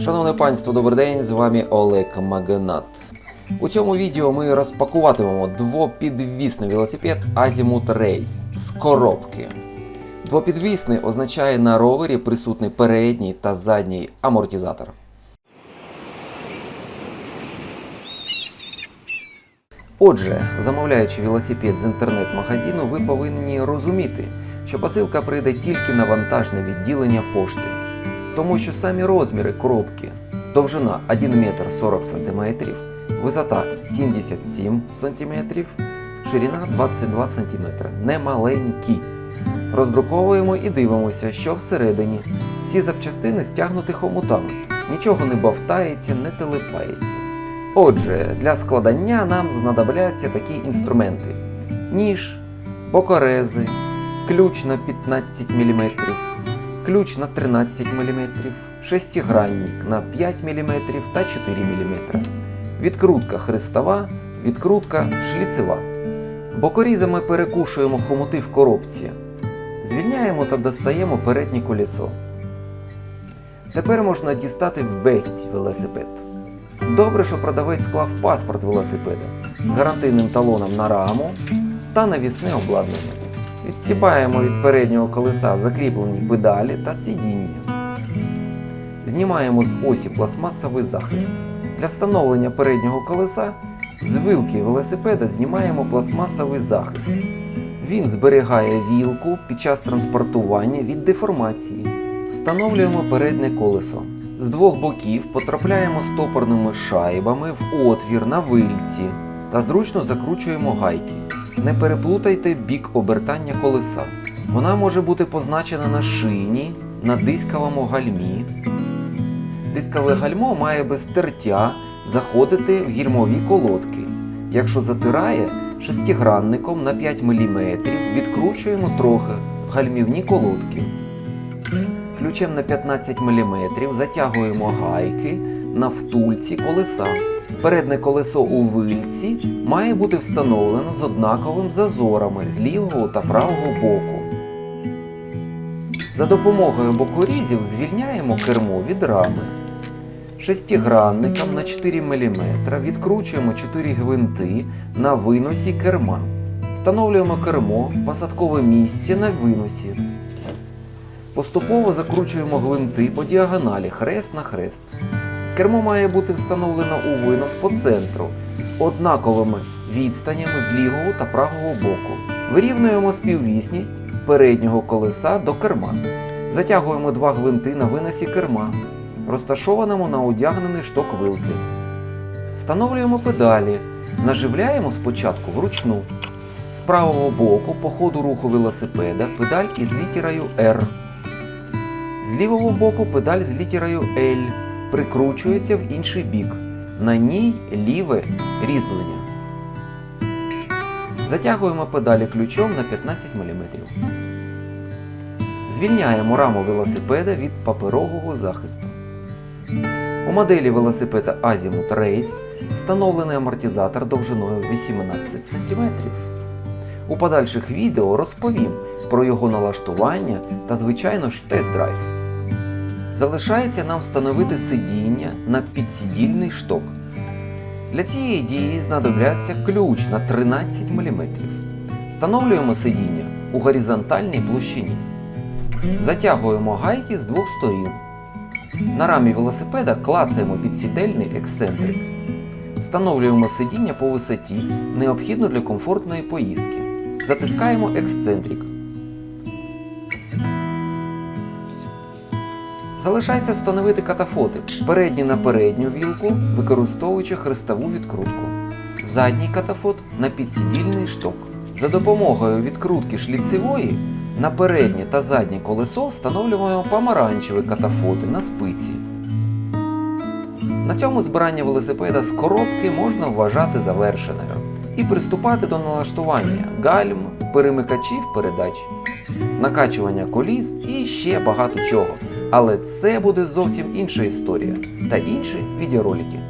Шановне панство, добрий день, з вами Олег Магнат. У цьому відео ми розпакуватимемо двопідвісний велосипед Azimuth Race з коробки. Двопідвісний означає на ровері присутний передній та задній амортизатор. Отже, замовляючи велосипед з інтернет-магазину, ви повинні розуміти, що посилка прийде тільки на вантажне відділення пошти, тому що самі розміри коробки довжина 1 метр 40 см, висота 77 см, ширина 22 см, не маленькі. Роздруковуємо і дивимося, що всередині. Ці запчастини стягнуті хомутами, нічого не бовтається, не телепається. Отже, для складання нам знадобляться такі інструменти: ніж, бокорези, ключ на 15 мм, ключ на 13 мм, шестигранник на 5 мм та 4 мм, відкрутка хрестова, відкрутка шліцева. Бокорізами перекушуємо хомути в коробці. Звільняємо та достаємо переднє колесо. Тепер можна дістати весь велосипед. Добре, що продавець вклав паспорт велосипеда з гарантійним талоном на раму та навісне обладнання. Відстібаємо від переднього колеса закріплені педалі та сидіння. Знімаємо з осі пластмасовий захист. Для встановлення переднього колеса з вилки велосипеда знімаємо пластмасовий захист. Він зберігає вілку під час транспортування від деформації. Встановлюємо переднє колесо. З двох боків потрапляємо стопорними шайбами в отвір на вильці та зручно закручуємо гайки. Не переплутайте бік обертання колеса. Вона може бути позначена на шині, на дисковому гальмі. Дискове гальмо має без тертя заходити в гільмові колодки. Якщо затирає, шестигранником на 5 мм відкручуємо трохи гальмівні колодки. Ключем на 15 мм затягуємо гайки на втульці колеса. Переднє колесо у вильці має бути встановлено з однаковим зазорами з лівого та правого боку. За допомогою бокорізів звільняємо кермо від рами. Шестигранником на 4 мм відкручуємо 4 гвинти на виносі керма. Встановлюємо кермо в посадкове місце на виносі. Поступово закручуємо гвинти по діагоналі хрест на хрест. Кермо має бути встановлено у винос по центру з однаковими відстанями з лівого та правого боку. Вирівнюємо співвісність переднього колеса до керма. Затягуємо два гвинти на виносі керма, розташованому на одягнений шток вилки. Встановлюємо педалі. Наживляємо спочатку вручну. З правого боку по ходу руху велосипеда педаль із літерою R. З лівого боку педаль з літерою L прикручується в інший бік. На ній ліве різьблення. Затягуємо педалі ключом на 15 мм. Звільняємо раму велосипеда від паперового захисту. У моделі велосипеда Azimuth Race встановлений амортизатор довжиною 18 см. У подальших відео розповім про його налаштування та, звичайно ж, тест-драйв. Залишається нам встановити сидіння на підсидільний шток. Для цієї дії знадобляться ключ на 13 мм. Встановлюємо сидіння у горизонтальній площині. Затягуємо гайки з двох сторін. На рамі велосипеда клацаємо підсідельний ексцентрик. Встановлюємо сидіння по висоті, необхідну для комфортної поїздки. Затискаємо ексцентрик. Залишається встановити катафоти передні на передню вілку, використовуючи хрестову відкрутку. Задній катафот на підсидільний шток. За допомогою відкрутки шліцевої на переднє та заднє колесо встановлюємо помаранчеві катафоти на спиці. На цьому збирання велосипеда з коробки можна вважати завершеною і приступати до налаштування гальм, перемикачів передач, накачування коліс і ще багато чого. Але це буде зовсім інша історія та інші відеоролики.